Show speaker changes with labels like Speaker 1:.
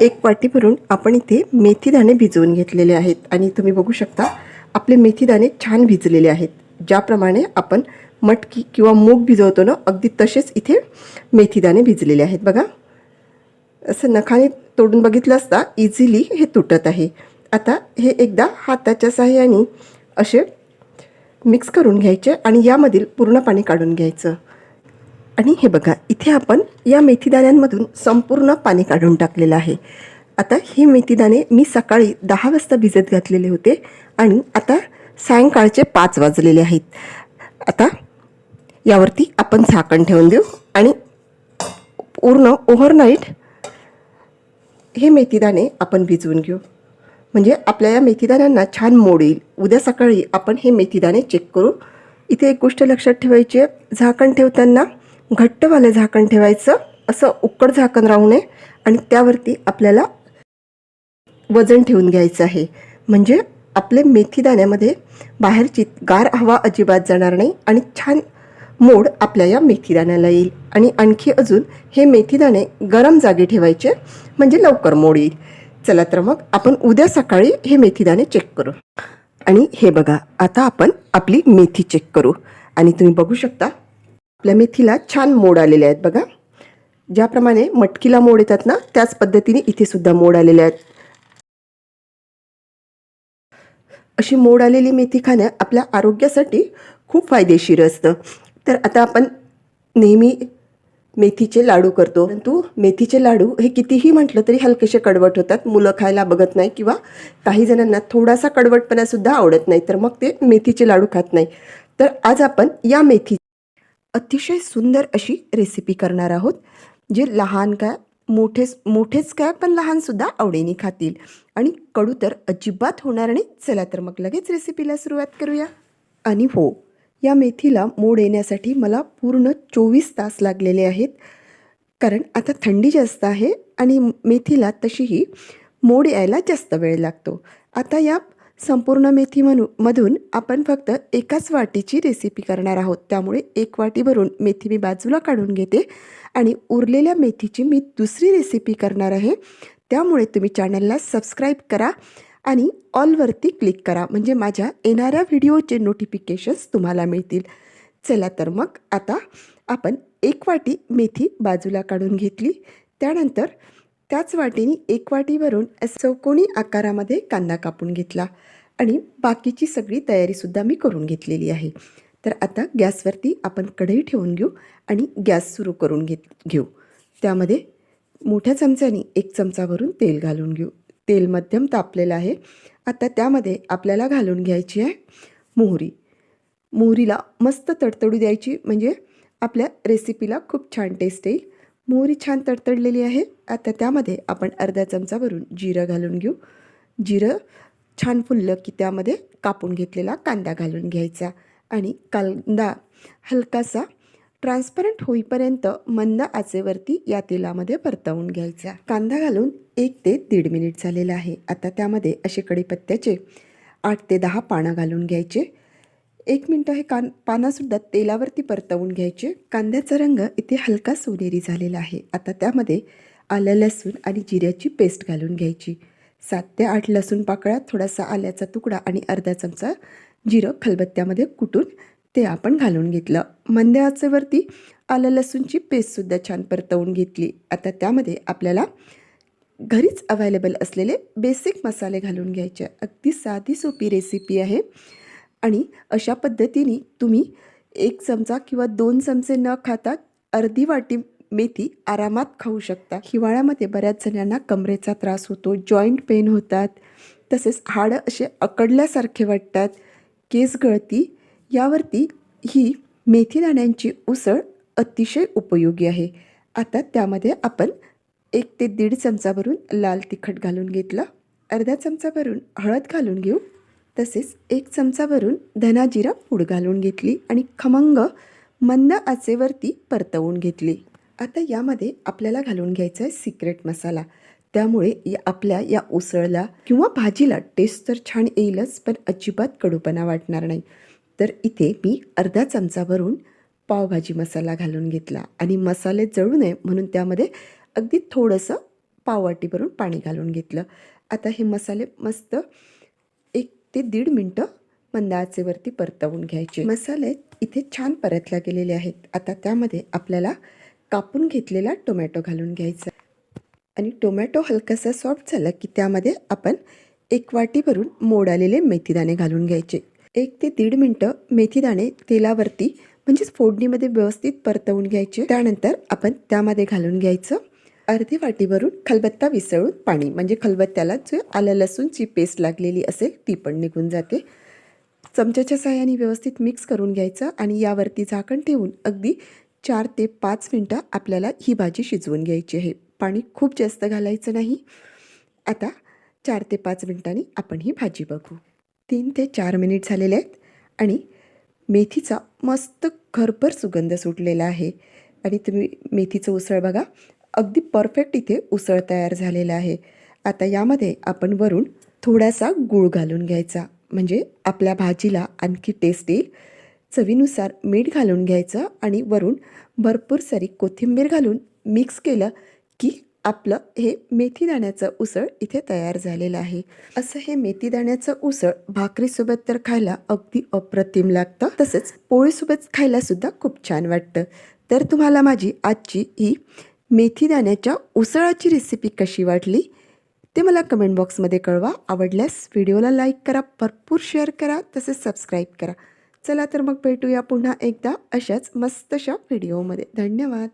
Speaker 1: एक वाटी भरून आपण इथे मेथीदाणे भिजवून घेतलेले आहेत. आणि तुम्ही बघू शकता आपले मेथीदाणे छान भिजलेले आहेत. ज्याप्रमाणे आपण मटकी किंवा मूग भिजवतो ना अगदी तसेच इथे मेथीदाणे भिजलेले आहेत बघा. असं नखाने तोडून बघितलं असता इझिली हे तुटत आहे. आता हे एकदा हाताच्या सहाय्याने असे मिक्स करून घ्यायचे आणि यामधील पूर्ण पाणी काढून घ्यायचं. आणि हे बघा इथे आपण या मेथीदाण्यांमधून संपूर्ण पाणी काढून टाकलेलं आहे. आता हे मेथीदाणे मी सकाळी दहा वाजता भिजत घातलेले होते आणि आता सायंकाळचे पाच वाजलेले आहेत. आता यावरती आपण झाकण ठेवून देऊ आणि पूर्ण ओव्हरनाईट हे मेथीदाणे आपण भिजवून घेऊ. म्हणजे आपल्या या मेथीदाण्यांना छान मोड येईल. उद्या सकाळी आपण हे मेथीदाणे चेक करू. इथे एक गोष्ट लक्षात ठेवायची आहे. झाकण ठेवताना घट्टवालं झाकण ठेवायचं असं उक्कड झाकण राहू नये आणि त्यावरती आपल्याला वजन ठेवून घ्यायचं आहे. म्हणजे आपले मेथीदाण्यामध्ये बाहेरची गार हवा अजिबात जाणार नाही आणि छान मोड आपल्या या मेथीदाण्याला येईल. आणि आणखी अजून हे मेथीदाणे गरम जागी ठेवायचे म्हणजे लवकर मोड येईल. चला तर मग आपण उद्या सकाळी हे मेथीदाणे चेक करू. आणि हे बघा आता आपण आपली मेथी चेक करू. आणि तुम्ही बघू शकता आपल्या मेथीला छान मोड आलेले आहेत बघा. ज्याप्रमाणे मटकीला मोड येतात ना त्याच पद्धतीने इथे सुद्धा मोड आलेले आहेत. अशी मोड आलेली मेथी खाणं आपल्या आरोग्यासाठी खूप फायदेशीर असतं. तर आता आपण नेहमी मेथीचे लाडू करतो. परंतु मेथीचे लाडू हे कितीही म्हटलं तरी हलकेसे कडवट होतात. मुलं खायला बघत नाही किंवा काही जणांना थोडासा कडवटपणासुद्धा आवडत नाही. तर मग ते मेथीचे लाडू खात नाही. तर आज आपण या मेथी अतिशय सुंदर अशी रेसिपी करणार आहोत जे लहान काय मोठेच मोठेच काय पण लहानसुद्धा आवडीने खातील. आणि कडू तर अजिबात होणार नाही. चला तर मग लगेच रेसिपीला सुरुवात करूया. आणि हो या मेथीला मोड येण्यासाठी मला पूर्ण चोवीस तास लागलेले आहेत. कारण आता थंडी जास्त आहे आणि मेथीला तशीही मोड यायला जास्त वेळ लागतो. आता या संपूर्ण मेथी म्हणू मधून आपण फक्त एकाच वाटीची रेसिपी करणार आहोत. त्यामुळे एक वाटी भरून मेथी मी बाजूला काढून घेते आणि उरलेल्या मेथीची मी दुसरी रेसिपी करणार आहे. त्यामुळे तुम्ही चॅनलला सबस्क्राईब करा आणि ऑलवरती क्लिक करा. म्हणजे माझ्या येणाऱ्या व्हिडिओचे नोटिफिकेशन्स तुम्हाला मिळतील. चला तर मग आता आपण एक वाटी मेथी बाजूला काढून घेतली. त्यानंतर त्याच वाटीने एक वाटी भरून चौकोनी आकारामध्ये कांदा कापून घेतला. आणि बाकीची सगळी तयारीसुद्धा मी करून घेतलेली आहे. तर आता गॅसवरती आपण कढई ठेवून घेऊ आणि गॅस सुरू करून घेत घेऊ. त्यामध्ये मोठ्या चमच्याने एक चमचा भरून तेल घालून घेऊ. तेल मध्यम तापलेलं आहे. आता त्यामध्ये आपल्याला घालून घ्यायची आहे मोहरी. मोहरीला मस्त तडतडू द्यायची म्हणजे आपल्या रेसिपीला खूप छान टेस्ट येईल. मोहरी छान तडतडलेली आहे. आता त्यामध्ये आपण अर्धा चमचावरून जिरं घालून घेऊ. जिरं छान फुललं की त्यामध्ये कापून घेतलेला कांदा घालून घ्यायचा आणि कांदा हलकासा ट्रान्सपरंट होईपर्यंत मंद आचेवरती या तेलामध्ये परतवून घ्यायचा. कांदा घालून एक ते दीड मिनिट झालेला आहे. आता त्यामध्ये असे कढीपत्त्याचे आठ ते दहा पानं घालून घ्यायचे. एक मिनटं हे कान पानासुद्धा तेलावरती परतवून घ्यायचे. कांद्याचा रंग इथे हलका सोनेरी झालेला आहे. आता त्यामध्ये आलं लसूण आणि जिऱ्याची पेस्ट घालून घ्यायची. सात ते आठ लसूण पाकळ्यात थोडासा आल्याचा तुकडा आणि अर्धा चमचा जिरं खलबत्त्यामध्ये कुटून ते आपण घालून घेतलं. मंद आचेवरती आलं लसूणची पेस्टसुद्धा छान परतवून घेतली. आता त्यामध्ये आपल्याला घरीच अवेलेबल असलेले बेसिक मसाले घालून घ्यायचे. अगदी साधी सोपी रेसिपी आहे. आणि अशा पद्धतीने तुम्ही एक चमचा किंवा दोन चमचे न खाता अर्धी वाटी मेथी आरामात खाऊ शकता. हिवाळ्यामध्ये बऱ्याच जणांना कमरेचा त्रास होतो जॉईंट पेन होतात तसेच हाडं असे अकडल्यासारखे वाटतात केस गळती यावरती ही मेथी दाण्यांची उसळ अतिशय उपयोगी आहे. आता त्यामध्ये आपण एक ते दीड चमचा भरून लाल तिखट घालून घेतलं. अर्धा चमचा भरून हळद घालून घेऊ. तसेच एक चमचा भरून धना जिरा पूड घालून घेतली आणि खमंग मंद आचेवरती परतवून घेतली. आता यामध्ये आपल्याला घालून घ्यायचा आहे सिक्रेट मसाला. त्यामुळे या आपल्या या उसळला किंवा भाजीला टेस्ट तर छान येईलच पण अजिबात कडूपणा वाटणार नाही. तर इथे मी अर्धा चमचा भरून पावभाजी मसाला घालून घेतला आणि मसाले जळू नये म्हणून त्यामध्ये अगदी थोडंसं पाववाटी भरून पाणी घालून घेतलं. आता हे मसाले मस्त ते दीड मिनटं मंद आचेवरती परतवून घ्यायचे. मसाले इथे छान परतल्या गेलेले आहेत. आता त्यामध्ये आपल्याला कापून घेतलेला टोमॅटो घालून घ्यायचा आणि टोमॅटो हलकासा सॉफ्ट झाला की त्यामध्ये आपण एक वाटी भरून मोड आलेले मेथीदाणे घालून घ्यायचे. एक ते दीड मिनटं मेथीदाणे तेलावरती म्हणजेच फोडणीमध्ये व्यवस्थित परतवून घ्यायचे. त्यानंतर आपण त्यामध्ये घालून घ्यायचं अर्धी वाटीवरून खलबत्ता विसळून पाणी म्हणजे खलबत्त्याला जे आलं लसूणची पेस्ट लागलेली असेल ती पण निघून जाते. चमच्याच्या साह्याने व्यवस्थित मिक्स करून घ्यायचं आणि यावरती झाकण ठेवून अगदी चार ते पाच मिनटं आपल्याला ही भाजी शिजवून घ्यायची आहे. पाणी खूप जास्त घालायचं नाही. आता चार ते पाच मिनटांनी आपण ही भाजी बघू. तीन ते चार मिनिट झालेले आहेत आणि मेथीचा मस्त घरभर सुगंध सुटलेला आहे. आणि तुम्ही मेथीचं उसळ बघा. अगदी परफेक्ट इथे उसळ तयार झालेला आहे. आता यामध्ये आपण वरून थोडासा गूळ घालून घ्यायचा. म्हणजे आपल्या भाजीला आणखी टेस्ट येईल. चवीनुसार मीठ घालून घ्यायचं आणि वरून भरपूर सारी कोथिंबीर घालून मिक्स केलं की आपलं हे मेथी दाण्याचं उसळ इथे तयार झालेलं आहे. असं हे मेथी दाण्याचं उसळ भाकरीसोबत तर खायला अगदी अप्रतिम लागतं. तसंच पोळीसोबत खायला सुद्धा खूप छान वाटतं. तर तुम्हाला माझी आजची ही मेथी दाण्याच्या उसळाची रेसिपी कशी वाटली ते मला कमेंट बॉक्समध्ये कळवा. आवडल्यास व्हिडिओला लाईक करा भरपूर शेअर करा तसेच सबस्क्राईब करा. चला तर मग भेटूया पुन्हा एकदा अशाच मस्तशा व्हिडिओमध्ये धन्यवाद.